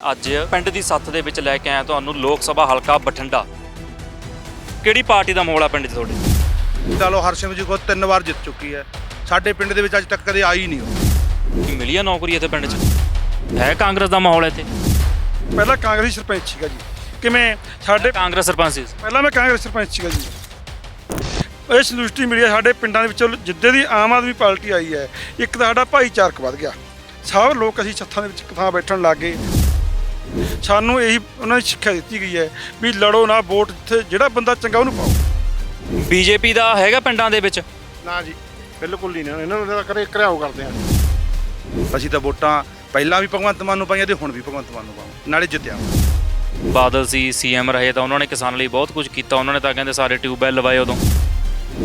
ਅੱਜ ਪਿੰਡ ਦੀ ਸੱਥ ਦੇ ਵਿੱਚ ਲੈ ਕੇ ਆਇਆ ਤੁਹਾਨੂੰ ਲੋਕ ਸਭਾ ਹਲਕਾ ਬਠਿੰਡਾ। ਕਿਹੜੀ ਪਾਰਟੀ ਦਾ ਮਾਹੌਲ ਆ ਪਿੰਡ 'ਚ ਤੁਹਾਡੇ? ਲਾ ਲਓ ਹਰਸਿਮਰਤ ਕੌਰ ਤਿੰਨ ਵਾਰ ਜਿੱਤ ਚੁੱਕੀ ਹੈ। ਸਾਡੇ ਪਿੰਡ ਦੇ ਵਿੱਚ ਅੱਜ ਤੱਕ ਕਦੇ ਆਈ ਨਹੀਂ ਉਹ। ਕੀ ਮਿਲੀ ਆ ਨੌਕਰੀ ਇੱਥੇ ਪਿੰਡ 'ਚ? ਹੈ ਕਾਂਗਰਸ ਦਾ ਮਾਹੌਲ ਇੱਥੇ? ਪਹਿਲਾਂ ਕਾਂਗਰਸੀ ਸਰਪੰਚ ਸੀਗਾ ਜੀ। ਕਿਵੇਂ ਸਾਡੇ ਕਾਂਗਰਸ ਸਰਪੰਚ ਸੀ। ਪਹਿਲਾਂ ਮੈਂ ਕਾਂਗਰਸ ਸਰਪੰਚ ਸੀਗਾ ਜੀ। ਇਹ ਸੰਤੁਸ਼ਟੀ ਮਿਲੀ ਹੈ ਸਾਡੇ ਪਿੰਡਾਂ ਦੇ ਵਿੱਚੋਂ ਜਿੱਦੇ ਦੀ ਆਮ ਆਦਮੀ ਪਾਰਟੀ ਆਈ ਹੈ ਇੱਕ ਤਾਂ ਸਾਡਾ ਭਾਈਚਾਰਕ ਵੱਧ ਗਿਆ। ਸਭ ਲੋਕ ਅਸੀਂ ਛੱਤਾਂ ਦੇ ਵਿੱਚ ਇੱਕ ਥਾਂ ਬੈਠਣ ਲੱਗ ਗਏ। ਸਾਨੂੰ ਇਹੀ ਉਹਨਾਂ ਦੀ ਸਿੱਖਿਆ ਦਿੱਤੀ ਗਈ ਹੈ ਵੀ ਲੜੋ ਨਾ ਵੋਟ ਜਿੱਥੇ ਜਿਹੜਾ ਬੰਦਾ ਚੰਗਾ ਉਹਨੂੰ ਪਾਓ। ਬੀਜੇਪੀ ਦਾ ਹੈਗਾ ਪਿੰਡਾਂ ਦੇ ਵਿੱਚ? ਨਾ ਜੀ ਬਿਲਕੁਲ ਨਹੀਂ ਇਹਨਾਂ ਨੂੰ ਤਾਂ ਕਰੇ ਘਰਿਆਓ ਕਰਦੇ ਆ। ਅਸੀਂ ਤਾਂ ਵੋਟਾਂ ਪਹਿਲਾਂ ਵੀ ਭਗਵੰਤ ਮਾਨ ਨੂੰ ਪਾਈਆਂ ਤੇ ਹੁਣ ਵੀ ਭਗਵੰਤ ਮਾਨ ਨੂੰ ਪਾਵਾਂ ਨਾਲੇ ਜਿੱਤਿਆ। ਬਾਦਲ ਸੀ ਸੀਐਮ ਰਹੇ ਤਾਂ ਉਹਨਾਂ ਨੇ ਕਿਸਾਨਾਂ ਲਈ ਬਹੁਤ ਕੁਝ ਕੀਤਾ ਉਹਨਾਂ ਨੇ ਤਾਂ ਕਹਿੰਦੇ ਸਾਰੇ ਟਿਊਬਵੈਲ ਲਵਾਏ ਉਦੋਂ।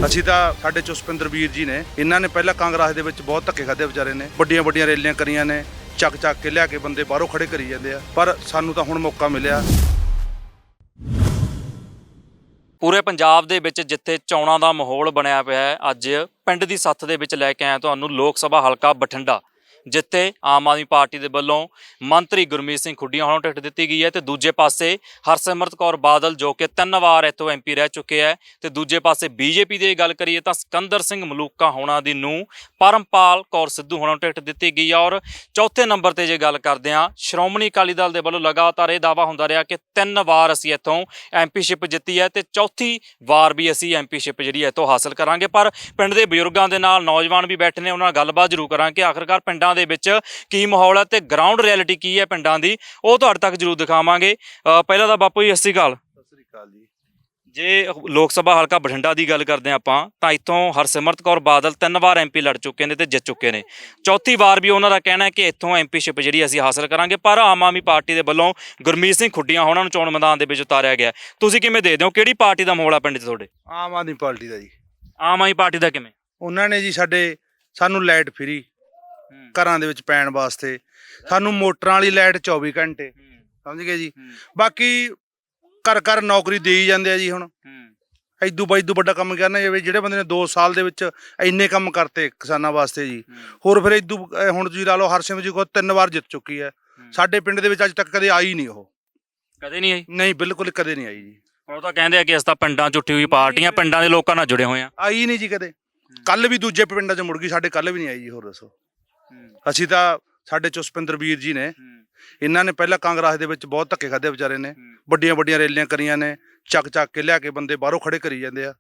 ਅਸੀਂ ਤਾਂ ਸਾਡੇ ਚੁਸਪਿੰਦਰ ਵੀਰ ਜੀ ਨੇ ਇਹਨਾਂ ਨੇ ਪਹਿਲਾਂ ਕਾਂਗਰਸ ਦੇ ਵਿੱਚ ਬਹੁਤ ਧੱਕੇ ਖਾਦੇ ਵਿਚਾਰੇ ਨੇ ਵੱਡੀਆਂ ਵੱਡੀਆਂ ਰੈਲੀਆਂ ਕਰੀਆਂ ਨੇ ਚੱਕ ਚੱਕ ਕੇ ਲਿਆ ਕੇ ਬੰਦੇ ਬਾਹਰੋਂ ਖੜੇ ਕਰੀ ਜਾਂਦੇ ਆ। ਪਰ ਸਾਨੂੰ ਤਾਂ ਹੁਣ ਮੌਕਾ ਮਿਲਿਆ। ਪੂਰੇ ਪੰਜਾਬ ਦੇ ਵਿੱਚ ਜਿੱਥੇ ਚੋਣਾਂ ਦਾ ਮਾਹੌਲ ਬਣਿਆ ਪਿਆ ਹੈ, ਅੱਜ ਪਿੰਡ ਦੀ ਸੱਥ ਦੇ ਵਿੱਚ ਲੈ ਕੇ ਆਇਆ ਤੁਹਾਨੂੰ ਲੋਕ ਸਭਾ ਹਲਕਾ ਬਠਿੰਡਾ। ਜਿੱਥੇ ਆਮ ਆਦਮੀ ਪਾਰਟੀ ਦੇ ਵੱਲੋਂ ਮੰਤਰੀ ਗੁਰਮੀਤ ਸਿੰਘ ਖੁੱਡੀਆਂ ਹੋਣਾ ਟਿਕਟ ਦਿੱਤੀ ਗਈ ਹੈ ਤੇ ਦੂਜੇ ਪਾਸੇ ਹਰਸਿਮਰਤ ਕੌਰ ਬਾਦਲ ਜੋ ਕਿ ਤਿੰਨ ਵਾਰ ਇੱਥੋਂ ਐਮਪੀ ਰਹਿ ਚੁੱਕੇ ਹੈ ਤੇ ਦੂਜੇ ਪਾਸੇ ਬੀਜੇਪੀ ਦੀ ਗੱਲ ਕਰੀਏ ਤਾਂ ਸਿਕੰਦਰ ਸਿੰਘ ਮਲੂਕਾ ਹੋਣਾ ਦੀ ਨੂੰ ਪਰਮਪਾਲ ਕੌਰ ਸਿੱਧੂ ਹੋਣਾ ਨੂੰ ਟਿਕਟ ਦਿੱਤੀ ਗਈ ਹੈ ਔਰ ਚੌਥੇ ਨੰਬਰ ਤੇ ਜੇ ਗੱਲ ਕਰਦੇ ਹਾਂ, ਸ਼੍ਰੋਮਣੀ ਅਕਾਲੀ ਦਲ ਦੇ ਵੱਲੋਂ ਲਗਾਤਾਰ ਇਹ ਦਾਵਾ ਹੁੰਦਾ ਰਿਹਾ ਕਿ ਤਿੰਨ ਵਾਰ ਅਸੀਂ ਇੱਥੋਂ ਐਮਪੀਸ਼ਿਪ ਜਿੱਤੀ ਹੈ ਤੇ ਚੌਥੀ ਵਾਰ ਵੀ ਅਸੀਂ ਐਮਪੀਸ਼ਿਪ ਜਿਹੜੀ ਹੈ ਇੱਥੋਂ ਹਾਸਲ ਕਰਾਂਗੇ। ਪਰ ਪਿੰਡ ਦੇ ਬਜ਼ੁਰਗਾਂ ਦੇ ਨਾਲ ਨੌਜਵਾਨ ਵੀ ਬੈਠੇ ਨੇ, ਉਹਨਾਂ ਨਾਲ ਗੱਲਬਾਤ ਜ਼ਰੂਰ ਕਰਾਂਗੇ। ਕਿ ਆਖਰਕਾਰ ਪਿੰਡਾਂ ਦੇ ਵਿੱਚ ਕੀ ਮਾਹੌਲ ਹੈ ਤੇ ਗਰਾਊਂਡ ਰਿਐਲਿਟੀ ਕੀ ਹੈ ਪਿੰਡਾਂ ਦੀ ਉਹ ਤੁਹਾਡੇ ਤੱਕ ਜ਼ਰੂਰ ਦਿਖਾਵਾਂਗੇ। ਅ, ਪਹਿਲਾਂ ਤਾਂ ਬਾਪੂ ਜੀ ਸਤਿ ਸ਼੍ਰੀ ਅਕਾਲ। ਸਤਿ ਸ੍ਰੀ ਅਕਾਲ ਜੀ। ਜੇ ਲੋਕ ਸਭਾ ਹਲਕਾ ਬਠਿੰਡਾ ਦੀ ਗੱਲ ਕਰਦੇ ਹਾਂ ਆਪਾਂ ਤਾਂ ਇੱਥੋਂ ਹਰਸਿਮਰਤ ਕੌਰ ਬਾਦਲ ਤਿੰਨ ਵਾਰ ਐਮਪੀ ਲੜ ਚੁੱਕੇ ਨੇ ਤੇ ਜਿੱਤ ਚੁੱਕੇ ਨੇ। ਚੌਥੀ ਵਾਰ ਵੀ ਉਹਨਾਂ ਦਾ ਕਹਿਣਾ ਹੈ ਕਿ ਇੱਥੋਂ ਐਮਪੀਸ਼ਿਪ ਜਿਹੜੀ ਅਸੀਂ ਹਾਸਲ ਕਰਾਂਗੇ ਪਰ ਆਮ ਆਦਮੀ ਪਾਰਟੀ ਦੇ ਵੱਲੋਂ ਗੁਰਮੀਤ ਸਿੰਘ ਖੁੱਡੀਆਂ ਹੋਣਾ ਨੂੰ ਚੋਣ ਮੈਦਾਨ ਦੇ ਵਿੱਚ ਉਤਾਰਿਆ ਗਿਆ। ਤੁਸੀਂ ਕਿਵੇਂ ਦੇ ਦਿਓ ਕਿਹੜੀ ਪਾਰਟੀ ਦਾ ਮਾਹੌਲ ਆ ਪਿੰਡ 'ਚ ਤੁਹਾਡੇ? ਆਮ ਆਦਮੀ ਪਾਰਟੀ ਦਾ ਜੀ। ਆਮ ਆਦਮੀ ਪਾਰਟੀ ਦਾ ਕਿਵੇਂ? ਉਹਨਾਂ ਨੇ ਜੀ ਸਾਡੇ ਸਾਨੂੰ ਲਾਈਟ ਫਰੀ ਘਰਾਂ ਦੇ ਵਿੱਚ ਪੈਣ ਵਾਸਤੇ। ਸਾਨੂੰ ਮੋਟਰਾਂ ਵਾਲੀ ਲਾਈਟ 24 ਘੰਟੇ ਸਮਝ ਗਏ ਜੀ? ਬਾਕੀ ਘਰ ਘਰ ਨੌਕਰੀ ਦੇਈ ਜਾਂਦੇ ਆ ਜੀ ਹੁਣ। ਐਦੂ ਬਾਈਦੂ ਵੱਡਾ ਕੰਮ ਕਰਨਾ ਜਾਵੇ ਜਿਹੜੇ ਬੰਦੇ ਨੇ 2 ਸਾਲ ਦੇ ਵਿੱਚ ਇੰਨੇ ਕੰਮ ਕਰਤੇ ਕਿਸਾਨਾਂ ਵਾਸਤੇ ਜੀ। ਹੋਰ ਫਿਰ ਐਦੂ ਹੁਣ ਜੀ ਲਾ ਲਓ ਹਰਸਿਮਰਤ ਜੀ ਕੋ ਤਿੰਨ ਵਾਰ ਜਿੱਤ ਚੁੱਕੀ ਹੈ। ਸਾਡੇ ਪਿੰਡ ਦੇ ਵਿੱਚ ਅੱਜ ਤੱਕ ਕਦੇ ਆਈ ਨਹੀਂ ਉਹ। ਕਦੇ ਨਹੀਂ ਆਈ? ਨਹੀਂ ਬਿਲਕੁਲ ਕਦੇ ਨਹੀਂ ਆਈ ਜੀ। ਉਹ ਤਾਂ ਕਹਿੰਦੇ ਆ ਕਿ ਅਸੀਂ ਤਾਂ ਪਿੰਡਾਂ 'ਚ ਉੱਠੀ ਹੋਈ ਪਾਰਟੀਆਂ ਪਿੰਡਾਂ ਦੇ ਲੋਕਾਂ ਨਾਲ ਜੁੜੇ ਹੋਏ ਆ। ਆਈ ਨਹੀਂ ਜੀ ਕਦੇ। ਕੱਲ ਵੀ ਦੂਜੇ ਪਿੰਡਾਂ 'ਚ ਮੁੜ ਗਈ ਸਾਡੇ ਕੱਲ ਵੀ ਨਹੀਂ ਆਈ ਜੀ ਹੋਰ ਦੱਸੋ। ਅਸੀਂ ਤਾਂ ਸਾਡੇ ਚੁਸਪਿੰਦਰ ਵੀਰ ਜੀ ਨੇ। ਇਹਨਾਂ ਨੇ ਪਹਿਲਾਂ ਕਾਂਗਰਸ ਦੇ ਵਿੱਚ ਬਹੁਤ ਧੱਕੇ ਖਾਦੇ ਵਿਚਾਰੇ ਨੇ। ਵੱਡੀਆਂ ਵੱਡੀਆਂ ਰੈਲੀਆਂ ਕਰੀਆਂ ਨੇ। ਚੱਕ ਚੱਕ ਕੇ ਲਿਆ ਕੇ ਬੰਦੇ ਬਾਹਰੋਂ ਖੜੇ ਕਰੀ ਜਾਂਦੇ ਆ।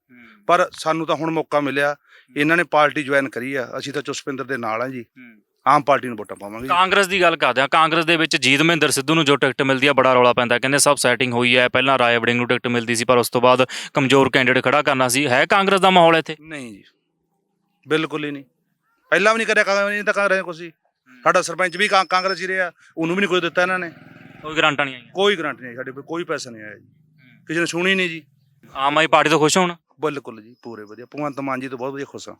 ਪਰ ਸਾਨੂੰ ਤਾਂ ਹੁਣ ਮੌਕਾ ਮਿਲਿਆ। ਇਹਨਾਂ ਨੇ ਪਾਰਟੀ ਜੁਆਇਨ ਕਰੀ ਆ। ਅਸੀਂ ਤਾਂ ਚੁਸਪਿੰਦਰ ਦੇ ਨਾਲ ਆ ਜੀ। ਆਮ ਪਾਰਟੀ ਨੂੰ ਵੋਟਾਂ ਪਾਵਾਂਗੇ। ਕਾਂਗਰਸ ਦੀ ਗੱਲ ਕਰਦੇ ਆ ਕਾਂਗਰਸ ਦੇ ਵਿੱਚ ਜੀਤ ਮਹਿੰਦਰ ਸਿੱਧੂ ਨੂੰ ਜੋ ਟਿਕਟ ਮਿਲਦੀ ਆ ਬੜਾ ਰੌਲਾ ਪੈਂਦਾ। ਕਹਿੰਦੇ ਸਭ ਸੈਟਿੰਗ ਹੋਈ ਹੈ ਪਹਿਲਾਂ ਰਾਏ ਵੜਿੰਗ ਨੂੰ ਟਿਕਟ ਮਿਲਦੀ ਸੀ ਪਰ ਉਸ ਤੋਂ ਬਾਅਦ ਕਮਜ਼ੋਰ ਕੈਂਡੀਡੇਟ ਖੜਾ ਕਰਨਾ ਸੀ। ਹੈ ਕਾਂਗਰਸ ਦਾ ਮਾਹੌਲ ਇੱਥੇ? ਨਹੀਂ ਜੀ। ਬਿਲਕੁਲ ਹੀ ਨਹੀਂ। ਪਹਿਲਾਂ ਵੀ ਨਹੀਂ ਕਰਿਆ ਕਾਂਗਰਸ ਨਹੀਂ ਤਾਂ ਕਰ ਰਹੇ ਕੁਛ ਸਾਡਾ ਸਰਪੰਚ ਵੀ ਕਾਂ- ਕਾਂਗਰਸ ਹੀ ਰਿਹਾ ਉਹਨੂੰ ਵੀ ਨਹੀਂ ਕੋਈ ਦਿੱਤਾ ਇਹਨਾਂ ਨੇ। ਕੋਈ ਗਰੰਟਾਂ ਨਹੀਂ ਆਈਆਂ? ਕੋਈ ਗਰੰਟੀ ਨਹੀਂ ਸਾਡੇ ਕੋਲ ਕੋਈ ਪੈਸਾ ਨਹੀਂ ਆਇਆ ਜੀ। ਕਿਸੇ ਨੇ ਸੁਣੀ ਨਹੀਂ ਜੀ। ਆਮ ਆਦਮੀ ਪਾਰਟੀ ਤੋਂ ਖੁਸ਼ ਹੋਣ? ਬਿਲਕੁਲ ਜੀ ਪੂਰੇ ਵਧੀਆ। ਭਗਵੰਤ ਮਾਨ ਜੀ ਤੋਂ ਬਹੁਤ ਵਧੀਆ ਖੁਸ਼ ਹਾਂ।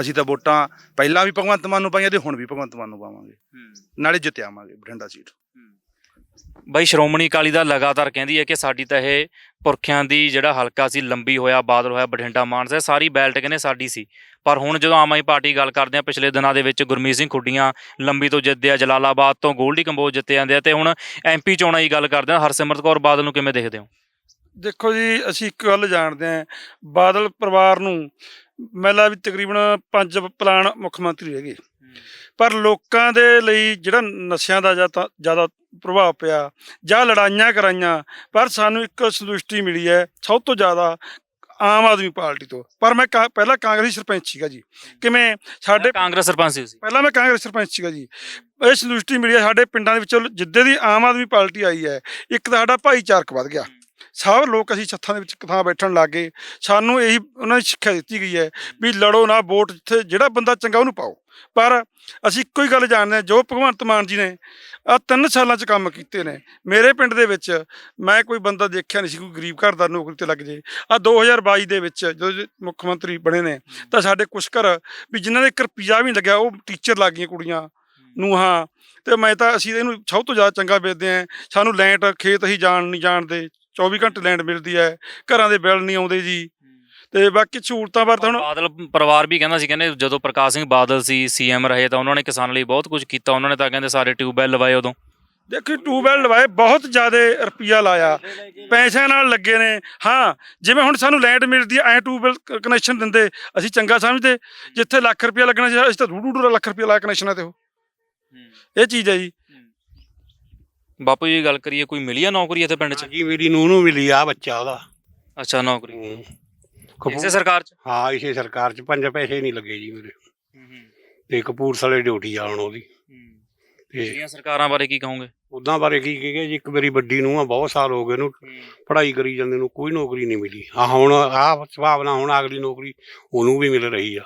ਅਸੀਂ ਤਾਂ ਵੋਟਾਂ ਪਹਿਲਾਂ ਵੀ ਭਗਵੰਤ ਮਾਨ ਨੂੰ ਪਾਈਆਂ ਤੇ ਹੁਣ ਵੀ ਭਗਵੰਤ ਮਾਨ ਨੂੰ ਪਾਵਾਂਗੇ। ਨਾਲੇ ਜਿੱਤਿਆਵਾਂਗੇ ਬਠਿੰਡਾ ਸੀਟ। ਬਾਈ ਸ਼੍ਰੋਮਣੀ ਅਕਾਲੀ ਦਲ ਲਗਾਤਾਰ ਕਹਿੰਦੀ ਹੈ ਕਿ ਸਾਡੀ ਤਾਂ ਇਹ ਪੁਰਖਿਆਂ ਦੀ ਜਿਹੜਾ ਹਲਕਾ ਸੀ, ਲੰਬੀ ਹੋਇਆ, ਬਾਦਲ ਹੋਇਆ, ਬਠਿੰਡਾ ਮਾਨਸਾ ਸਾਰੀ ਬੈਲਟ ਕਹਿੰਦੇ ਸਾਡੀ ਸੀ। ਪਰ ਹੁਣ ਜਦੋਂ ਆਮ ਆਦਮੀ ਪਾਰਟੀ ਗੱਲ ਕਰਦੇ ਆ, ਪਿਛਲੇ ਦਿਨਾਂ ਦੇ ਵਿੱਚ ਗੁਰਮੀਤ ਸਿੰਘ ਖੁੱਡੀਆਂ ਲੰਬੀ ਤੋਂ ਜਿੱਤਦੇ ਆ, ਜਲਾਲਾਬਾਦ ਤੋਂ ਗੋਲਡੀ ਕੰਬੋਜ ਜਿੱਤੇ ਜਾਂਦੇ ਆ ਤੇ ਹੁਣ ਐਮਪੀ ਚੋਣਾਂ ਦੀ ਗੱਲ ਕਰਦੇ ਆ, ਹਰਸਿਮਰਤ ਕੌਰ, ਬਾਦਲ ਨੂੰ ਕਿਵੇਂ ਦੇਖਦੇ ਹੋ? ਦੇਖੋ ਜੀ, ਅਸੀਂ ਇੱਕ ਗੱਲ ਜਾਣਦੇ ਹਾਂ, ਬਾਦਲ ਪਰਿਵਾਰ ਨੂੰ ਮੈਲਾ ਵੀ ਤਕਰੀਬਨ ਪੰਜ ਪਲਾਨ ਮੁੱਖ ਮੰਤਰੀ ਹੈਗੇ ਪਰ ਲੋਕਾਂ ਦੇ ਲਈ ਜਿਹੜਾ ਨਸ਼ਿਆਂ ਦਾ ਜ਼ਿਆਦਾ ਪ੍ਰਭਾਵ ਪਿਆ ਜਾਂ ਲੜਾਈਆਂ ਕਰਾਈਆਂ ਪਰ ਸਾਨੂੰ ਇੱਕ ਸੰਤੁਸ਼ਟੀ ਮਿਲੀ ਹੈ ਸਭ ਤੋਂ ਜ਼ਿਆਦਾ ਆਮ ਆਦਮੀ ਪਾਰਟੀ ਤੋਂ। ਪਰ ਮੈਂ ਪਹਿਲਾਂ ਕਾਂਗਰਸੀ ਸਰਪੰਚ ਸੀਗਾ ਜੀ। ਕਿਵੇਂ ਸਾਡੇ ਕਾਂਗਰਸ ਸਰਪੰਚ ਸੀ। ਪਹਿਲਾਂ ਮੈਂ ਕਾਂਗਰਸ ਸਰਪੰਚ ਸੀਗਾ ਜੀ। ਇਹ ਸੰਤੁਸ਼ਟੀ ਮਿਲੀ ਹੈ ਸਾਡੇ ਪਿੰਡਾਂ ਦੇ ਵਿੱਚੋਂ ਜਿੱਦੇ ਦੀ ਆਮ ਆਦਮੀ ਪਾਰਟੀ ਆਈ ਹੈ ਇੱਕ ਤਾਂ ਸਾਡਾ ਭਾਈਚਾਰਕ ਵੱਧ ਗਿਆ। ਸਭ ਲੋਕ ਅਸੀਂ ਛੱਤਾਂ ਦੇ ਵਿੱਚ ਥਾਂ ਬੈਠਣ ਲੱਗ। ਗਏ ਸਾਨੂੰ ਇਹੀ ਉਹਨਾਂ ਦੀ ਸਿੱਖਿਆ ਦਿੱਤੀ ਗਈ ਹੈ ਵੀ ਲੜੋ ਨਾ, ਵੋਟ ਜਿੱਥੇ ਜਿਹੜਾ ਬੰਦਾ ਚੰਗਾ ਉਹਨੂੰ ਪਾਓ। ਪਰ ਅਸੀਂ ਇੱਕੋ ਹੀ ਗੱਲ ਜਾਣਦੇ ਹਾਂ, ਜੋ ਭਗਵੰਤ ਮਾਨ ਜੀ ਨੇ ਆ ਤਿੰਨ ਸਾਲਾਂ 'ਚ ਕੰਮ ਕੀਤੇ ਨੇ। ਮੇਰੇ ਪਿੰਡ ਦੇ ਵਿੱਚ ਮੈਂ ਕੋਈ ਬੰਦਾ ਦੇਖਿਆ ਨਹੀਂ ਸੀ, ਕੋਈ ਗਰੀਬ ਘਰ ਦਾ ਨੌਕਰੀ ਤੇ ਲੱਗ ਜੇ। ਆ 2022 ਦੇ ਵਿੱਚ ਜਦੋਂ ਮੁੱਖ ਮੰਤਰੀ ਬਣੇ ਨੇ, ਤਾਂ ਸਾਡੇ ਕੁਛ ਘਰ ਵੀ ਜਿਨ੍ਹਾਂ ਦੇ ਇੱਕ ਵੀ ਲੱਗਿਆ, ਉਹ ਟੀਚਰ ਲੱਗ ਗਈਆਂ ਕੁੜੀਆਂ ਨੂੰ ਹਾਂ ਤੇ ਮੈਂ ਤਾਂ ਅਸੀਂ ਇਹਨੂੰ ਸਭ ਤੋਂ ਜ਼ਿਆਦਾ ਚੰਗਾ ਵੇਚਦੇ ਆਂ ਸਾਨੂੰ ਲੈਂਟ, ਖੇਤ ਅਸੀਂ ਜਾਣ ਨਹੀਂ ਜਾਣਦੇ। 24 ਘੰਟੇ ਲੈਂਟ ਮਿਲਦੀ ਹੈ ਘਰਾਂ ਦੇ ਬਿੱਲ ਨਹੀਂ ਆਉਂਦੇ ਜੀ। ਤੇ ਬਾਕੀ ਸਹੂਲਤਾਂ ਤਾਂ ਹੁਣ ਬਾਦਲ ਪਰਿਵਾਰ ਵੀ ਕਹਿੰਦਾ ਸੀ ਕਹਿੰਦੇ ਜਦੋਂ ਪ੍ਰਕਾਸ਼ ਸਿੰਘ ਬਾਦਲ ਸੀ ਸੀਐਮ ਰਹੇ ਤਾਂ ਉਹਨਾਂ ਨੇ ਕਿਸਾਨਾਂ ਲਈ ਬਹੁਤ ਕੁਝ ਕੀਤਾ ਉਹਨਾਂ ਨੇ ਤਾਂ ਕਹਿੰਦੇ ਸਾਰੇ ਟਿਊਬਵੈਲ ਲਵਾਏ ਉਦੋਂ। ਦੇਖੋ ਟੂਬਵੈਲ ਲਵਾਏ ਬਹੁਤ ਜ਼ਿਆਦਾ ਰੁਪਈਆ ਲਾਇਆ। ਪੈਸਿਆਂ ਨਾਲ ਲੱਗੇ ਨੇ। ਹਾਂ ਜਿਵੇਂ ਹੁਣ ਸਾਨੂੰ ਲੈਂਡ ਮਿਲਦੀ ਐ ਟੂਬਵੈਲ ਕਨੈਕਸ਼ਨ ਦਿੰਦੇ ਅਸੀਂ ਚੰਗਾ ਸਮਝਦੇ। ਜਿੱਥੇ ਲੱਖ ਰੁਪਈਆ ਲੱਗਣਾ ਸੀ ਅਸੀਂ ਤਾਂ ਡੂਢ ਲੱਖ ਰੁਪਈਆ ਲਾਇਆ ਕਨੈਕਸ਼ਨਾਂ ਤੇ ਉਹ। ਇਹ ਚੀਜ਼ ਹੈ ਜੀ। ਬਾਪੂ ਜੀ ਗੱਲ ਕਰੀਏ ਕੋਈ ਮਿਲੀ ਆ ਨੌਕਰੀ ਇੱਥੇ ਪਿੰਡ 'ਚ? ਜੀ ਮੇਰੀ ਨੂੰਹ ਨੂੰ ਮਿਲੀ ਆ ਬੱਚਾ ਉਹਦਾ। ਅੱਛਾ ਨੌਕਰੀ। ਇਸੇ ਸਰਕਾਰ 'ਚ? ਹਾਂ ਇਸੇ ਸਰਕਾਰ ਚ। ਪੰਜ ਪੈਸੇ ਨਹੀਂ ਲੱਗੇ ਜੀ ਮੇਰੇ। ਤੇ ਕਪੂਰਥਲੇ ਡਿਊਟੀ ਜਾਣ ਉਹਦੀ। ਤੇ ਪਿਛਲੀਆਂ ਸਰਕਾਰਾਂ ਬਾਰੇ ਕੀ ਕਹੋਗੇ? ਉਦਾਂ ਬਾਰੇ ਕੀ ਕਹੇ ਜੀ ਇੱਕ ਮੇਰੀ ਵੱਡੀ ਨੂੰ ਆ ਬਹੁਤ ਸਾਲ ਹੋ ਗਏ ਉਹਨੂੰ ਪੜ੍ਹਾਈ ਕਰੀ ਜਾਂਦੇ ਨੂੰ ਕੋਈ ਨੌਕਰੀ ਨਹੀਂ ਮਿਲੀ। ਆ ਹੁਣ ਆ ਸੁਭਾਵਨਾ ਹੁਣ ਅਗਲੀ ਨੌਕਰੀ ਉਹਨੂੰ ਵੀ ਮਿਲ ਰਹੀ ਆ।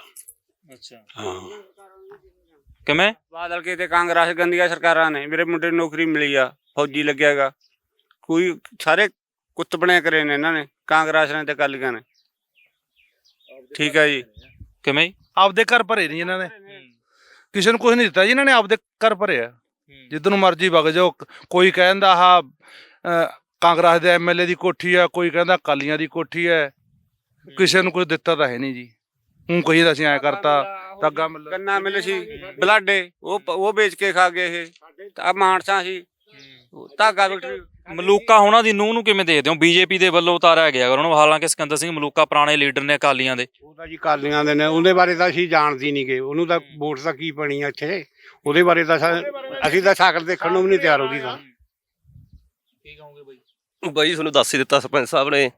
ਅੱਛਾ। ਹਾਂ। ਕਿਵੇਂ? ਬਾਦਲ ਕੇ ਤੇ ਕਾਂਗਰਸ ਗੰਦੀਆਂ ਸਰਕਾਰਾਂ ਨੇ ਮੇਰੇ ਮੁੰਡੇ ਨੂੰ ਨੌਕਰੀ ਮਿਲੀ ਆ। ਫੌਜੀ ਲੱਗਿਆਗਾ। ਕੋਈ ਸਾਰੇ ਕੁੱਤ ਬਣੇ ਕਰੇ ਨੇ ਇਹਨਾਂ ਨੇ ਕਾਂਗਰਸ ਨੇ ਤੇ ਕਾਲੀਆਂ ਨੇ। ਠੀਕ ਹੈ ਜੀ। ਕਿਵੇਂ ਜੀ? ਆਪਦੇ ਘਰ ਭਰੇ ਨਹੀਂ ਇਹਨਾਂ ਨੇ। ਕਿਸੇ ਨੂੰ ਕੁਝ ਨਹੀਂ ਦਿੱਤਾ ਜੀ ਇਹਨਾਂ ਨੇ ਆਪਦੇ ਘਰ ਭਰੇ ਆ। ਜਿੱਦ ਨੂੰ ਮਰਜ਼ੀ ਵਗ ਜਾਓ ਕ- ਕੋਈ ਕਹਿੰਦਾ ਆਹ ਅਹ, ਕਾਂਗਰਸ ਦੇ ਐਮਐਲਏ ਦੀ ਕੋਠੀ ਆ ਕੋਈ ਕਹਿੰਦਾ ਕਾਲੀਆਂ ਦੀ ਕੋਠੀ ਹੈ। ਕਿਸੇ ਨੂੰ ਕੁਝ ਦਿੱਤਾ ਤਾਂ ਹੈ ਨਹੀਂ ਜੀ। ਹੂੰ ਕਹੀ ਤਾਂ ਅਸੀਂ ਐ ਕਰਤਾ ਧਾਗਾ ਮਿਲ ਗੰਨਾ ਮਿਲ ਸੀ ਬਲਾਡੇ ਉਹ ਪ- ਉਹ ਵੇਚ ਕੇ ਖਾ ਗਏ ਇਹ। ਆ ਮਾਨਸਾ ਸੀ। ਧਾਗਾ ਵਿਕਟਰੀ ਮਲੂਕਾ ਹੋਣਾ ਦੀ ਨੂੰਹ ਨੂੰ ਕਿਵੇਂ ਦੇਖਦੇ ਹੋ? ਬੀਜੇਪੀ ਦੇ ਵੱਲੋਂ ਉਤਾਰਿਆ ਗਿਆ ਉਹਨਾਂ ਨੂੰ ਹਾਲਾਂਕਿ ਸਿਕੰਦਰ ਸਿੰਘ ਮਲੂਕਾ ਪੁਰਾਣੇ ਲੀਡਰ ਨੇ ਅਕਾਲੀਆਂ ਦੇ। ਉਹ ਤਾਂ ਜੀ ਕਾਲੀਆਂ ਦੇ ਨੇ ਉਹਦੇ ਬਾਰੇ ਤਾਂ ਅਸੀਂ ਜਾਣਦੀ ਨਹੀਂ ਗਏ ਉਹਨੂੰ ਤਾਂ ਵੋਟ ਤਾਂ ਕੀ ਬਣੀ ਆ ਇੱਥੇ? ਉਹਦੇ ਬਾਰੇ ਤਾਂ ਸਾ- ਅਸੀਂ ਤਾਂ ਸ਼ਕਲ ਦੇਖਣ ਨੂੰ ਵੀ ਨਹੀਂ ਤਿਆਰ ਉਹਦੀ ਤਾਂ। ਕੀ ਕਹੋਗੇ ਬਾਈ? ਬਾਈ ਤੁਹਾਨੂੰ ਦੱਸ ਹੀ ਦਿੱਤਾ ਸਰਪੰਚ ਸਾਹਿਬ ਨੇ।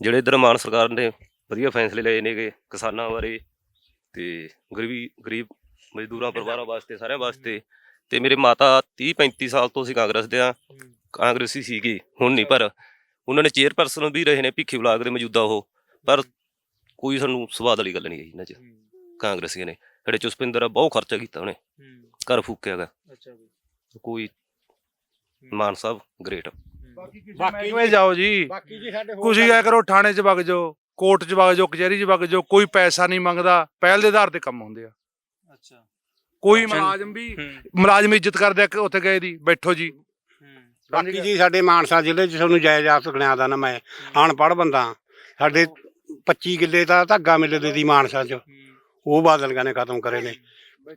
ਜਿਹੜੇ ਇਧਰ ਮਾਨ ਸਰਕਾਰ ਨੇ ਵਧੀਆ ਫੈਸਲੇ ਲਏ ਨੇਗੇ ਕਿਸਾਨਾਂ ਬਾਰੇ ਤੇ ਗਰੀਬੀ ਗਰੀਬ ਮਜ਼ਦੂਰਾਂ ਪਰਿਵਾਰਾਂ ਵਾਸਤੇ ਸਾਰਿਆਂ ਵਾਸਤੇ। ਤੇ ਮੇਰੇ ਮਾਤਾ 30 35 ਸਾਲ ਤੋਂ ਅਸੀਂ ਕਾਂਗਰਸ ਦੇ ਆ ਕਾਂਗਰਸੀ ਸੀਗੇ ਹੁਣ ਨਹੀਂ ਪਰ ਉਹਨਾਂ ਨੇ ਚੇਅਰਪਰਸਨ ਵੀ ਰਹੇ ਨੇ ਭਿੱਖੀ ਬਲਾਕ ਦੇ ਮੌਜੂਦਾ ਉਹ। ਪਰ ਕੋਈ ਸਾਨੂੰ ਸਵਾਦ ਵਾਲੀ ਗੱਲ ਨਹੀਂ ਆਈ ਇਹਨਾਂ 'ਚ। ਕਾਂਗਰਸੀਆਂ ਨੇ। ਸਾਡੇ ਚੁਸਪਿੰਦਰ ਆ ਬਹੁਤ ਖਰਚਾ ਕੀਤਾ ਉਹਨੇ। ਘਰ ਫੂਕਿਆਗਾ ਅੱਛਾ ਕੋਈ ਮਾਨ ਸਾਹਿਬ ਗ੍ਰੇਟ ਬਾਕੀ ਕਿਵੇਂ ਜਾਓ ਜੀ? ਬਾਕੀ ਜੀ ਸਾਡੇ ਤੁਸੀਂ ਐ ਕਰੋ ਥਾਣੇ 'ਚ ਵਗ ਜਾਓ ਕੋਰਟ 'ਚ ਵਗ ਜਾਓ ਕਚਹਿਰੀ 'ਚ ਵਗ ਜਾਓ ਕੋਈ ਪੈਸਾ ਨਹੀਂ ਮੰਗਦਾ। ਪਹਿਲ ਦੇ ਆਧਾਰ ਤੇ ਕੰਮ ਹੁੰਦੇ ਆ। ਅੱਛਾ। ਕੋਈ। ਮੁਲਾਜ਼ਮ ਵੀ ਮੁਲਾਜ਼ਮ ਇੱਜ਼ਤ ਕਰਦੇ ਆ ਕਿ ਉੱਥੇ ਗਏ ਦੀ ਬੈਠੋ ਜੀ। ਬਾਕੀ ਜੀ ਸਾਡੇ ਮਾਨਸਾ ਜ਼ਿਲ੍ਹੇ 'ਚ ਤੁਹਾਨੂੰ ਜਾਇਦਾਦ ਸੁਣਿਆ ਦਾ ਨਾ ਮੈਂ ਅਨਪੜ੍ਹ ਬੰਦਾ। ਸਾਡੇ 25 ਕਿੱਲੇ ਦਾ ਧਾਗਾ ਮਿਲਦੇ ਦੀ ਮਾਨਸਾ 'ਚ। ਉਹ ਬਾਦਲਗਾ ਨੇ ਖਤਮ ਕਰੇ ਨੇ।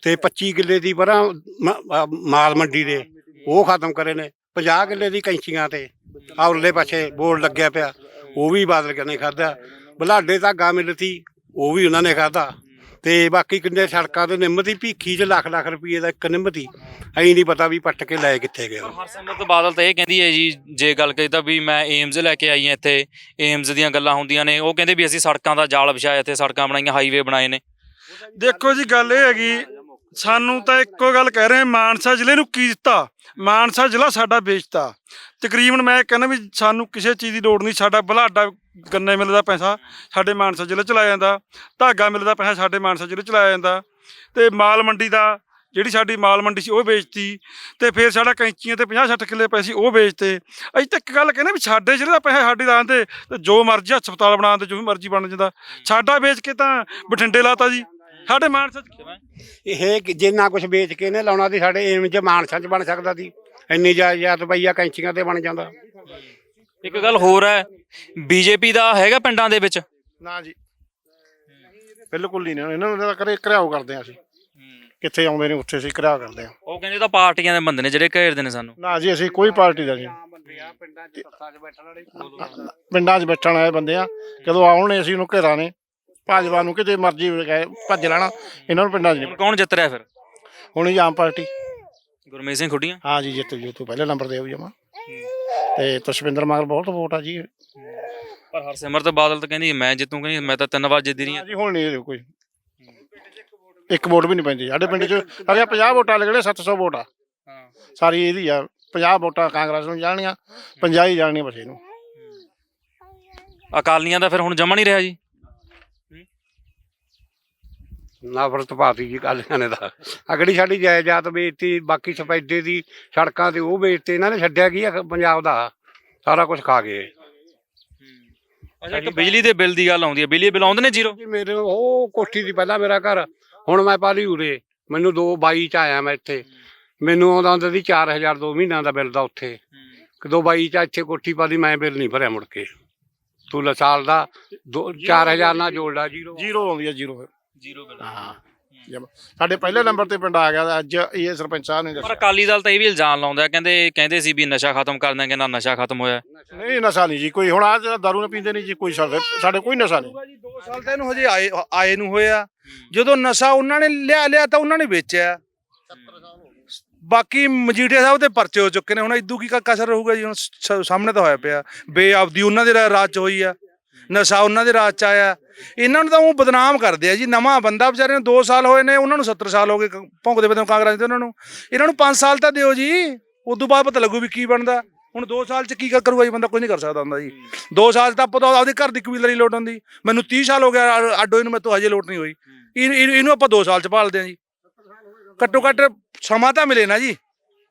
ਤੇ 25 ਕਿੱਲੇ ਦੀ ਪਰਾਂ ਮਾਲ ਮੰਡੀ ਦੇ ਉਹ ਖਤਮ ਕਰੇ ਨੇ। 50 ਕਿੱਲੇ ਦੀ ਕੈਂਚੀਆਂ ਤੇ ਉਰਲੇ ਪਾਸੇ ਬੋਰਡ ਲੱਗਿਆ ਪਿਆ। ਉਹ ਵੀ ਬਾਦਲਗਾ ਨੇ ਖਾਦਾ ਬਲਾਡੇ ਧਾਗਾ ਮਿਲਤੀ ਉਹ ਵੀ ਉਹਨਾਂ ਨੇ ਖਾਦਾ ਤੇ ਬਾਕੀ ਕਿੰਨੇ ਸੜਕਾਂ ਤੇ ਨਿੰਮਤੀ ਭੀਖੀ 'ਚ ਲੱਖ ਲੱਖ ਰੁਪਏ ਦਾ ਇੱਕ ਨਿੰਮਤੀ ਐਂ ਨਹੀਂ ਪਤਾ ਵੀ ਪੱਟ ਕੇ ਲੈ ਕਿੱਥੇ ਗਏ ਉਹ। ਹਰਸਿਮਰਤ ਬਾਦਲ ਤਾਂ ਇਹ ਕਹਿੰਦੀ ਹੈ ਜੀ ਜੇ ਗੱਲ ਕਰੀ ਤਾਂ ਵੀ ਮੈਂ ਏਮਜ਼ ਲੈ ਕੇ ਆਈ ਹਾਂ ਇੱਥੇ ਏਮਜ਼ ਦੀਆਂ ਗੱਲਾਂ ਹੁੰਦੀਆਂ ਨੇ। ਉਹ ਕਹਿੰਦੇ ਵੀ ਅਸੀਂ ਸੜਕਾਂ ਦਾ ਜਾਲ ਵਿਛਾਇਆ ਇੱਥੇ ਸੜਕਾਂ ਬਣਾਈਆਂ ਹਾਈਵੇ ਬਣਾਏ ਨੇ। ਦੇਖੋ ਜੀ ਗੱਲ ਇਹ ਹੈਗੀ ਸਾਨੂੰ ਤਾਂ ਇੱਕੋ ਗੱਲ ਕਹਿ ਰਹੇ ਮਾਨਸਾ ਜ਼ਿਲ੍ਹੇ ਨੂੰ ਕੀ ਦਿੱਤਾ? ਮਾਨਸਾ ਜ਼ਿਲ੍ਹਾ ਸਾਡਾ ਵੇਚਤਾ। ਤਕਰੀਬਨ ਮੈਂ ਕਹਿੰਦਾ ਵੀ ਸਾਨੂੰ ਕਿਸੇ ਚੀਜ਼ ਦੀ ਲੋੜ ਨਹੀਂ ਸਾਡਾ ਬਲਾਡਾ ਗੰਨੇ ਮਿਲ ਦਾ ਪੈਸਾ ਸਾਡੇ ਮਾਨਸਾ ਜ਼ਿਲ੍ਹੇ ਚ ਲਾਇਆ ਜਾਂਦਾ, ਧਾਗਾ ਮਿਲ ਦਾ ਪੈਸਾ ਸਾਡੇ ਮਾਨਸਾ ਜ਼ਿਲ੍ਹੇ ਚ ਲਾਇਆ ਜਾਂਦਾ ਤੇ ਮਾਲ ਮੰਡੀ ਦਾ ਜਿਹੜੀ ਸਾਡੀ ਮਾਲ ਮੰਡੀ ਸੀ ਉਹ ਵੇਚਤੀ ਤੇ ਫਿਰ ਸਾਡਾ ਕੈਂਚੀਆਂ ਤੇ 50 60 ਕਿੱਲੇ ਪੈਸੇ ਉਹ ਵੇਚਤੇ। ਅਸੀਂ ਤਾਂ ਇੱਕ ਗੱਲ ਕਹਿੰਦੇ ਵੀ ਸਾਡੇ ਜ਼ਿਲ੍ਹੇ ਦਾ ਪੈਸਾ ਸਾਡੀ ਦਾਨ ਤੇ ਜੋ ਮਰਜ਼ੀ ਹਸਪਤਾਲ ਬਣਾਉਣ ਤੇ ਜੋ ਮਰਜ਼ੀ ਬਣ ਜਾਂਦਾ, ਸਾਡਾ ਵੇਚ ਕੇ ਤਾਂ ਬਠਿੰਡੇ ਲਾਤਾ ਜੀ, ਸਾਡੇ ਮਾਨਸਾ ਚ ਇਹ ਜਿੰਨਾ ਕੁਝ ਵੇਚ ਕੇ ਨੇ ਲਾਉਣਾ ਦੀ ਸਾਡੇ ਏਮ ਚ ਮਾਨਸਾ ਚ ਬਣ ਸਕਦਾ ਸੀ, ਇੰਨੀ ਜਾਇਦਾਦ ਰੁਪਈਆ ਕੈਂਚੀਆਂ ਤੇ ਬਣ ਜਾਂਦਾ। ਇੱਕ ਗੱਲ ਹੋਰ ਹੈ ਬੀਜੇਪੀ ਦਾ ਹੈਗਾ ਪਿੰਡਾਂ ਦੇ ਵਿੱਚ? ਨਾ ਜੀ। ਬਿਲਕੁਲ ਨਹੀਂ ਇਹਨਾਂ ਨੂੰ ਤਾਂ ਕਰੇ ਘਰਾਓ ਕਰਦੇ ਆ ਅਸੀਂ। ਕਿੱਥੇ ਆਉਂਦੇ ਨੇ ਉੱਥੇ ਅਸੀਂ ਘਰਾਓ ਕਰਦੇ ਆ ਉਹ ਕਹਿੰਦੇ ਤਾਂ ਪਾਰਟੀਆਂ ਦੇ ਬੰਦੇ ਨੇ ਜਿਹੜੇ ਘੇਰਦੇ ਨੇ ਸਾਨੂੰ। ਨਾ ਜੀ ਅਸੀਂ ਕੋਈ ਪਾਰਟੀ ਦਾ ਨਹੀਂ। ਪਿੰਡਾਂ 'ਚ ਬੈਠਣ ਵਾਲੇ ਬੰਦੇ ਆ। ਜਦੋਂ ਆਉਣਗੇ ਅਸੀਂ ਉਹਨੂੰ ਘੇਰਾ ਨੇ। ਭਾਜਪਾ ਨੂੰ ਕਿਤੇ ਮਰਜ਼ੀ ਭੱਜ ਲੈਣਾ। ਇਹਨਾਂ ਨੂੰ ਪਿੰਡਾਂ 'ਚ ਨਹੀਂ। ਕੌਣ ਜਿੱਤ ਰਿਹਾ ਫਿਰ? ਹੁਣ ਹੀ ਆਮ ਪਾਰਟੀ। ਗੁਰਮੀਤ ਸਿੰਘ ਖੁੱਡੀਆਂ? ਹਾਂ ਜੀ ਜਿੱਤ ਜੂ ਤੋਂ ਪਹਿਲੇ ਨੰਬਰ ਤੇ ਆਉ ਜਮਾ। ਤੇ ਤਸ਼ਵਿੰਦਰ ਮਗਰ ਬਹੁਤ ਵੋਟ ਆ ਜੀ। ਪਰ ਹਰਸਿਮਰਤ ਬਾਦਲ ਤਾਂ ਕਹਿੰਦੀ ਮੈਂ ਜਿੱਤੂ ਕਹਿੰਦੀ ਮੈਂ ਤਾਂ ਤਿੰਨ ਵਾਰ ਜਿੱਦੀ ਰਹੀ ਹਾਂ। ਜੀ ਹੁਣ ਨਹੀਂ ਕੋਈ। ਇੱਕ ਵੋਟ ਵੀ ਨਹੀਂ ਪੈਂਦੀ। ਸਾਡੇ ਪਿੰਡ 'ਚ ਅਰੇ 50 ਵੋਟਾਂ ਲੱਗਣੇ 700 ਵੋਟ ਆ? ਸਾਰੀ ਇਹਦੀ ਆ 50 ਵੋਟਾਂ ਕਾਂਗਰਸ ਨੂੰ ਜਾਣੀਆਂ 50 ਹੀ ਜਾਣੀਆਂ ਬਸ ਇਹਨੂੰ। ਅਕਾਲੀਆਂ ਦਾ ਫਿਰ ਹੁਣ ਜਮਾ ਨਹੀਂ ਰਿਹਾ ਜੀ। ਨਫ਼ਰਤ ਪਾਤੀ ਜੀ ਕਾਲੀਆਂ ਨੇ ਤਾਂ। ਅਗੜੀ ਸਾਡੀ ਜਾਇਦਾਦ ਵੇਚਤੀ ਬਾਕੀ ਸਫੈਦੇ ਦੀ ਸੜਕਾਂ ਤੇ ਉਹ ਵੇਚਤੇ ਇਹਨਾਂ ਨੇ ਛੱਡਿਆ ਕੀ ਆ ਪੰਜਾਬ ਦਾ? ਸਾਰਾ ਕੁਝ ਖਾ ਗਏ। ਅੱਛਾ ਇੱਕ ਬਿਜਲੀ ਦੇ ਬਿੱਲ ਦੀ ਗੱਲ ਆਉਂਦੀ ਹੈ। ਬਿਜਲੀ ਬਿੱਲ ਆਉਂਦੇ ਨੇ ਜ਼ੀਰੋ? ਜੀ ਮੇਰੇ ਉਹ ਕੋਠੀ ਦੀ ਪਹਿਲਾਂ ਮੇਰਾ ਘਰ ਹੁਣ ਮੈਂ ਪਾਲੀ ਉਰੇ। ਮੈਨੂੰ 2 22 ਚ ਆਇਆ ਮੈਂ ਇੱਥੇ। ਮੈਨੂੰ ਆਉਂਦਾ ਹੁੰਦਾ ਸੀ 4000 ਦੋ ਮਹੀਨਿਆਂ ਦਾ ਬਿੱਲ ਦਾ ਉੱਥੇ। ਕਦੋਂ 22 ਚ ਇੱਥੇ ਕੋਠੀ ਪਾਲੀ ਮੈਂ ਬਿੱਲ ਨਹੀਂ ਭਰਿਆ ਮੁੜ ਕੇ। ਤੂੰ ਲ ਸਾਲ ਦਾ 4000 ਨਾਲ ਜੋੜ ਲਾ ਜੀਰੋ। ਜ਼ੀਰੋ ਆਉਂਦੀ ਆ ਜ਼ੀਰੋ। ਜ਼ੀਰੋ ਬਿੱਲ ਹਾਂ। ਜਮਾਂ। ਸਾਡੇ ਪਹਿਲੇ ਨੰਬਰ ਤੇ ਪਿੰਡ ਆ ਗਿਆ ਤਾਂ ਅੱਜ ਇਹ ਸਰਪੰਚ ਸਾਹਿਬ ਨੇ ਪਰ ਦੱਸਿਆ। ਅਕਾਲੀ ਦਲ ਤਾਂ ਇਹ ਵੀ ਇਲਜ਼ਾਮ ਲਾਉਂਦਾ ਹੈ, ਕਹਿੰਦੇ ਕਹਿੰਦੇ ਸੀ ਵੀ ਨਸ਼ਾ ਖਤਮ ਕਰ ਦਾਂਗੇ ਨਾ ਨਸ਼ਾ ਖਤਮ ਹੋਇਆ। ਨਹੀਂ ਨਸ਼ਾ ਨਹੀਂ ਜੀ ਕੋਈ ਹੁਣ ਆ ਜਿਹੜਾ ਦਾਰੂ ਨਾ ਪੀਂਦੇ ਨਹੀਂ ਜੀ ਕੋਈ ਸਾਡੇ ਸਾਡੇ ਕੋਈ ਨਸ਼ਾ ਨਹੀਂ। ਜੀ 2 ਸਾਲ ਤਾਂ ਇਹਨੂੰ ਹਜੇ ਆਏ ਆਏ ਨੂੰ ਹੋਇਆ। ਜਦੋਂ ਨਸ਼ਾ ਉਹਨਾਂ ਨੇ ਲਿਆ ਲਿਆ ਤਾਂ ਉਹਨਾਂ ਨੇ ਵੇਚਿਆ। ਬਾਕੀ ਮਜੀਠੀਆ ਸਾਹਿਬ ਤੇ ਪਰਚੇ ਹੋ ਚੁੱਕੇ ਨੇ ਹੁਣ ਇਦੂ ਕੀ ਕ- ਕਸਰ ਰਹੂਗਾ ਜੀ? ਹੁਣ ਸ- ਸਾਹਮਣੇ ਤਾਂ ਹੋਇਆ ਪਿਆ। ਬੇਅਬਦੀ ਉਹਨਾਂ ਦੇ ਰਾ- ਰਾਜ ਚ ਹੋਈ ਆ। ਨਸ਼ਾ ਉਹਨਾਂ ਦੇ ਰਾਜ ਚ ਆਇਆ। ਇਹਨਾਂ ਨੂੰ ਤਾਂ ਉਹ ਬਦਨਾਮ ਕਰਦੇ ਆ ਜੀ। ਨਵਾਂ ਬੰਦਾ ਵਿਚਾਰੇ ਨੂੰ 2 ਸਾਲ ਹੋਏ ਨੇ, ਉਹਨਾਂ ਨੂੰ 70 ਸਾਲ ਹੋ ਗਏ ਕ- ਭੌਂਕਦੇ ਪਏ ਕਾਂਗਰਸ ਦੇ ਉਹਨਾਂ ਨੂੰ। ਇਹਨਾਂ ਨੂੰ 5 ਸਾਲ ਤਾਂ ਦਿਓ ਜੀ। ਉਦੋਂ ਬਾਅਦ ਪਤਾ ਲੱਗੂ ਵੀ ਕੀ ਬਣਦਾ। ਹੁਣ 2 ਸਾਲ ਚ ਕੀ ਕਰੂਗਾ ਜੀ, ਬੰਦਾ ਕੁਝ ਨਹੀਂ ਕਰ ਸਕਦਾ ਹੁੰਦਾ ਜੀ। 2 ਸਾਲ 'ਚ ਤਾਂ ਪਤਾ ਆਪਦੇ ਘਰ ਦੀ ਕਬੀਲਦਾਰੀ ਲੋਟ ਹੁੰਦੀ। ਮੈਨੂੰ 30 ਸਾਲ ਹੋ ਗਿਆ ਅ- ਅੱਡੋ ਇਹਨੂੰ ਮੈਥੋਂ ਹਜੇ ਲੋਟ ਨਹੀਂ ਹੋਈ। ਇਹਨੂੰ ਇਹਨੂੰ- ਇਹਨੂੰ ਆਪਾਂ 2 ਸਾਲ ਚ ਭਾਲਦੇ ਆ ਜੀ। ਘੱਟੋ ਘੱਟ ਸਮਾਂ ਤਾਂ ਮਿਲੇ ਨਾ ਜੀ।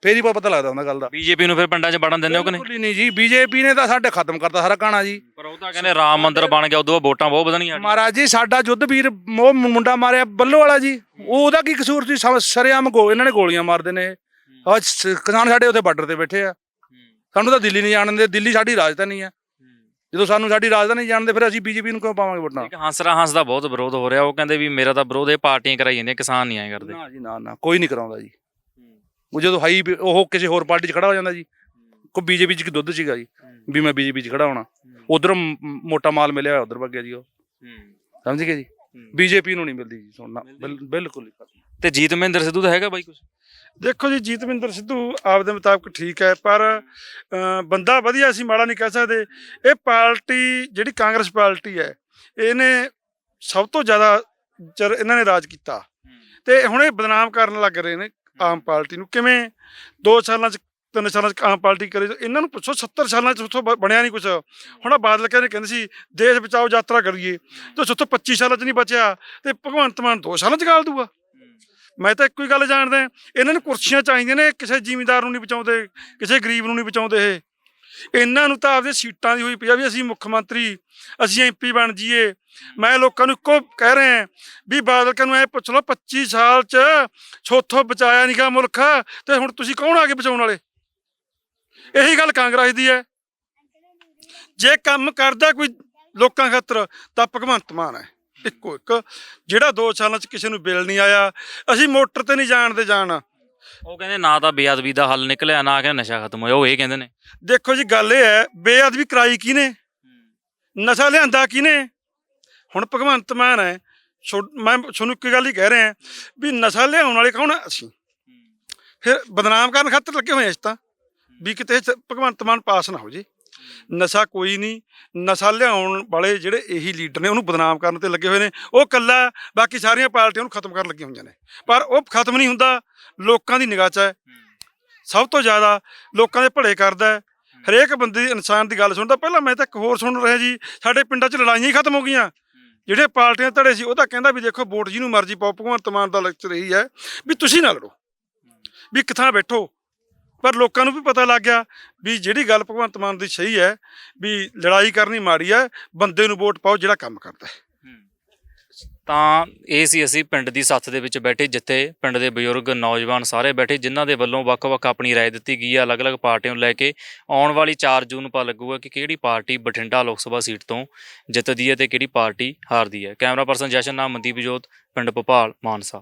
ਫੇਰ ਹੀ ਪਤਾ ਲੱਗਦਾ ਹੁੰਦਾ ਗੱਲ ਦਾ। ਬੀਜੇਪੀ ਨੂੰ ਫਿਰ ਪਿੰਡਾਂ 'ਚ ਵੜਨ ਦਿੰਦੇ ਹੋ ਕਿ ਨਹੀਂ? ਬਿਲਕੁਲ ਹੀ ਨਹੀਂ ਜੀ। ਬੀਜੇਪੀ ਨੇ ਤਾਂ ਸਾਡੇ ਖਤਮ ਕਰਤਾ ਸਾਰਾ ਕਹਾਣਾ ਜੀ। ਪਰ ਉਹ ਤਾਂ ਕਹਿੰਦੇ ਰਾਮ ਮੰਦਿਰ ਬਣ ਗਿਆ ਉਦੋਂ ਬਾਅਦ ਵੋਟਾਂ ਬਹੁਤ ਵਧਣੀਆਂ ਮਹਾਰਾਜ ਜੀ ਸਾਡਾ ਯੁੱਧ ਵੀਰ ਉਹ ਮੁੰਡਾ ਮਾਰਿਆ ਬੱਲੋ ਵਾਲਾ ਜੀ। ਉਹ ਉਹਦਾ ਕੀ ਕਸੂਰ ਸੀ? ਸਮ- ਸ਼ਰੇਆਮ ਗੋ ਇਹਨਾਂ ਨੇ ਗੋਲੀਆਂ ਮਾਰਦੇ ਨੇ। ਆ ਕਿਸਾਨ ਸਾਡੇ ਉੱਥੇ ਬਾਰਡਰ ਤੇ ਬੈਠੇ ਆ। ਸਾਨੂੰ ਤਾਂ ਦਿੱਲੀ ਨਹੀਂ ਜਾਣ ਦਿੰਦੇ। ਦਿੱਲੀ ਸਾਡੀ ਰਾਜਧਾਨੀ ਆ। ਜਦੋਂ ਸਾਨੂੰ ਸਾਡੀ ਰਾਜਧਾਨੀ ਜਾਣਦੇ ਫਿਰ ਅਸੀਂ ਬੀਜੇਪੀ ਨੂੰ ਕਿਉਂ ਪਾਵਾਂਗੇ ਵੋਟਾਂ? ਇੱਕ ਹੰਸਰਾ ਹੰਸ ਦਾ ਬਹੁਤ ਵਿਰੋਧ ਹੋ ਰਿਹਾ। ਉਹ ਕਹਿੰਦੇ ਵੀ ਮੇਰਾ ਤਾਂ ਵਿਰੋਧ ਇਹ ਪਾਰਟੀਆਂ ਕਰਾਈ ਜਾਂਦੀਆਂ ਕਿਸਾਨ ਨਹੀਂ ਆਏ ਕਰਦੇ। ਨਾ ਜੀ ਨਾ ਨਾ। ਕੋਈ ਨਹੀਂ ਕਰਾਉਂਦਾ ਜੀ। ਉਹ ਜਦੋਂ ਹਾਈ ਉਹ ਕਿਸੇ ਹੋਰ ਪਾਰਟੀ 'ਚ ਖੜਾ ਹੋ ਜਾਂਦਾ ਜੀ। ਕੋ ਬੀਜੇਪੀ 'ਚ ਕੀ ਦੁੱਧ ਸੀਗਾ ਜੀ। ਵੀ ਮੈਂ ਬੀਜੇਪੀ 'ਚ ਖੜਾ ਹੋਣਾ। ਉਧਰ ਮੋਟਾ ਮਾਲ ਮਿਲਿਆ ਹੋਇਆ ਉਧਰ ਵਗਿਆ ਜੀ ਉਹ। ਸਮਝ ਗਏ ਜੀ? ਬੀਜੇਪੀ ਨੂੰ ਨਹੀਂ ਮਿਲਦੀ ਜੀ ਸੁਣਨਾ। ਬਿਲ- ਬਿਲਕੁਲ। ਤੇ ਜੀਤ ਮਹਿੰਦਰ ਸਿੱਧੂ ਦਾ ਹੈਗਾ ਬਾਈ ਕੁਝ ਦੇਖੋ ਜੀ ਜੀਤਵਿੰਦਰ ਸਿੱਧੂ ਆਪਦੇ ਮੁਤਾਬਕ ਠੀਕ ਹੈ ਪਰ ਬੰਦਾ ਵਧੀਆ ਅਸੀਂ ਮਾੜਾ ਨਹੀਂ ਕਹਿ ਸਕਦੇ। ਇਹ ਪਾਰਟੀ ਜਿਹੜੀ ਕਾਂਗਰਸ ਪਾਰਟੀ ਹੈ ਇਹਨੇ ਸਭ ਤੋਂ ਜ਼ਿਆਦਾ ਚਿਰ ਇਹਨਾਂ ਨੇ ਰਾਜ ਕੀਤਾ। ਤੇ ਹੁਣ ਇਹ ਬਦਨਾਮ ਕਰਨ ਲੱਗ ਰਹੇ ਨੇ। ਆਮ ਪਾਰਟੀ ਨੂੰ ਕਿਵੇਂ 2 ਸਾਲਾਂ ਚ, ਤਿੰਨ ਸਾਲਾਂ ਚ ਆਮ ਪਾਰਟੀ ਕਰੇ, ਇਹਨਾਂ ਨੂੰ ਪੁੱਛੋ 70 ਸਾਲਾਂ ਚ ਉੱਥੋਂ ਬ- ਬਣਿਆ ਨਹੀਂ ਕੁਝ ਹੁਣ ਆਹ ਬਾਦਲ ਕਹਿੰਦੇ ਕਹਿੰਦੇ ਸੀ, ਦੇਸ਼ ਬਚਾਓ, ਯਾਤਰਾ ਕਰੀਏ। ਤੇ ਉੱਥੋਂ 25 ਸਾਲਾਂ ਚ ਨਹੀਂ ਬਚਿਆ। ਤੇ ਭਗਵੰਤ ਮਾਨ 2 ਸਾਲਾਂ ਚ ਗਾਲ ਦੂਗਾ। ਮੈਂ ਤਾਂ ਇੱਕੋ ਹੀ ਗੱਲ ਜਾਣਦਾ, ਇਹਨਾਂ ਨੂੰ ਕੁਰਸੀਆਂ ਚਾਹੀਦੀਆਂ ਨੇ, ਕਿਸੇ ਜ਼ਿਮੀਂਦਾਰ ਨੂੰ ਨਹੀਂ ਬਚਾਉਂਦੇ, ਕਿਸੇ ਗਰੀਬ ਨੂੰ ਨਹੀਂ ਬਚਾਉਂਦੇ ਇਹ। ਇਹਨਾਂ ਨੂੰ ਤਾਂ ਆਪਦੇ ਸੀਟਾਂ ਦੀ ਹੋਈ ਪਈ ਆ ਵੀ ਅਸੀਂ ਮੁੱਖ ਮੰਤਰੀ, ਅਸੀਂ ਐਮਪੀ ਬਣ ਜਾਈਏ। ਮੈਂ ਲੋਕਾਂ ਨੂੰ ਇੱਕੋ ਕਹਿ ਰਿਹਾ ਵੀ ਬਾਦਲ ਕਾ ਨੂੰ ਐ ਪੁੱਛ ਲਓ 25 ਸਾਲ ਚ ਛੋਥੋਂ ਬਚਾਇਆ ਨਹੀਂਗਾ ਮੁਲਕ ਤੇ ਹੁਣ ਤੁਸੀਂ ਕੌਣ ਆ ਕੇ ਬਚਾਉਣ ਵਾਲੇ? ਇਹੀ ਗੱਲ ਕਾਂਗਰਸ ਦੀ ਹੈ। ਜੇ ਕੰਮ ਕਰਦਾ ਕੋਈ ਲੋਕਾਂ ਖਾਤਰ, ਤਾਂ ਭਗਵੰਤ ਮਾਨ ਹੈ। ਇੱਕੋ ਇੱਕ। ਜਿਹੜਾ 2 ਸਾਲਾਂ ਚ ਕਿਸੇ ਨੂੰ ਬਿੱਲ ਨਹੀਂ ਆਇਆ, ਅਸੀਂ ਮੋਟਰ ਤੇ ਨਹੀਂ ਜਾਣ ਦੇ ਜਾਣ। ਉਹ ਕਹਿੰਦੇ ਨਾ ਤਾਂ ਬੇਅਦਬੀ ਦਾ ਹੱਲ ਨਿਕਲਿਆ ਨਾ ਕਹਿੰਦੇ ਨਸ਼ਾ ਖਤਮ ਹੋਇਆ ਉਹ ਇਹ ਕਹਿੰਦੇ ਨੇ। ਦੇਖੋ ਜੀ ਗੱਲ ਇਹ ਹੈ ਬੇਅਦਬੀ ਕਰਾਈ ਕਿਹਨੇ? ਨਸ਼ਾ ਲਿਆਂਦਾ ਕਿਹਨੇ? ਹੁਣ ਭਗਵੰਤ ਮਾਨ ਹੈ ਮੈਂ ਤੁਹਾਨੂੰ ਇੱਕ ਗੱਲ ਹੀ ਕਹਿ ਰਿਹਾ ਵੀ ਨਸ਼ਾ ਲਿਆਉਣ ਵਾਲੇ ਕੌਣ ਆ? ਅਸੀਂ? ਫਿਰ ਬਦਨਾਮ ਕਰਨ ਖਾਤਰ ਲੱਗੇ ਹੋਏ ਇਸ ਤਾਂ ਵੀ ਕਿਤੇ ਭਗਵੰਤ ਮਾਨ ਪਾਸ ਨਾ ਹੋ ਜੇ। ਨਸ਼ਾ ਕੋਈ ਨਹੀਂ, ਨਸ਼ਾ ਲਿਆਉਣ ਵਾਲੇ ਜਿਹੜੇ ਇਹੀ ਲੀਡਰ ਨੇ ਉਹਨੂੰ ਬਦਨਾਮ ਕਰਨ ਤੇ ਲੱਗੇ ਹੋਏ ਨੇ। ਉਹ ਕੱਲਾ ਬਾਕੀ ਸਾਰੀਆਂ ਪਾਰਟੀਆਂ ਨੂੰ ਖਤਮ ਕਰਨ ਲੱਗੀਆਂ ਹੋਈਆਂ ਨੇ। ਪਰ ਉਹ ਖਤਮ ਨਹੀਂ ਹੁੰਦਾ, ਲੋਕਾਂ ਦੀ ਨਿਗਾਹ 'ਚ ਹੈ। ਸਭ ਤੋਂ ਜ਼ਿਆਦਾ ਲੋਕਾਂ ਦੇ ਭਲੇ ਕਰਦਾ ਹੈ। ਹਰੇਕ ਬੰਦੇ ਦੀ ਇਨਸਾਨ ਦੀ ਗੱਲ ਸੁਣਦਾ, ਪਹਿਲਾਂ ਮੈਂ ਤਾਂ ਇੱਕ ਹੋਰ ਸੁਣ ਰਿਹਾ ਜੀ, ਸਾਡੇ ਪਿੰਡਾਂ 'ਚ ਲੜਾਈਆਂ ਹੀ ਖਤਮ ਹੋ ਗਈਆਂ। ਜਿਹੜੇ ਪਾਰਟੀਆਂ ਧੜੇ ਸੀ, ਉਹ ਤਾਂ ਕਹਿੰਦਾ ਵੀ ਦੇਖੋ, ਵੋਟ ਜਿਹਨੂੰ ਮਰਜ਼ੀ ਪਾਓ, ਭਗਵੰਤ ਮਾਨ ਦਾ ਲੈਕਚਰ ਇਹੀ ਹੈ ਵੀ ਤੁਸੀਂ ਨਾ ਲੜੋ। ਵੀ ਇੱਕ ਥਾਂ ਬੈਠੋ ਪਰ ਲੋਕਾਂ ਨੂੰ ਵੀ ਪਤਾ ਲੱਗ ਗਿਆ ਵੀ ਜਿਹੜੀ ਗੱਲ ਭਗਵੰਤ ਮਾਨ ਦੀ ਸਹੀ ਹੈ ਵੀ ਲੜਾਈ ਕਰਨੀ ਮਾੜੀ ਹੈ ਬੰਦੇ ਨੂੰ ਵੋਟ ਪਾਓ ਜਿਹੜਾ ਕੰਮ ਕਰਦਾ ਹੈ ਤਾਂ ਇਹ ਸੀ ਅਸੀਂ ਪਿੰਡ ਦੀ ਸੱਥ ਦੇ ਵਿੱਚ ਬੈਠੇ ਜਿੱਥੇ ਪਿੰਡ ਦੇ ਬਜ਼ੁਰਗ ਨੌਜਵਾਨ ਸਾਰੇ ਬੈਠੇ ਜਿਨ੍ਹਾਂ ਦੇ ਵੱਲੋਂ ਵੱਖ-ਵੱਖ ਆਪਣੀ رائے ਦਿੱਤੀ ਗਈ ਹੈ ਅਲੱਗ-ਅਲੱਗ ਪਾਰਟੀਆਂ ਨੂੰ ਲੈ ਕੇ ਆਉਣ ਵਾਲੀ 4 ਜੂਨ ਨੂੰ ਪਤਾ ਲੱਗੂਗਾ ਕਿ ਕਿਹੜੀ ਪਾਰਟੀ ਬਠਿੰਡਾ ਲੋਕ ਸਭਾ ਸੀਟ ਤੋਂ ਜਿੱਤਦੀ ਹੈ ਤੇ ਕਿਹੜੀ ਪਾਰਟੀ ਹਾਰਦੀ ਹੈ ਕੈਮਰਾ ਪਰਸਨ ਜਸ਼ਨ ਨਾਮ ਮਨਦੀਪ ਜੋਤ ਪਿੰਡ ਭੋਪਾਲ ਮਾਨਸਾ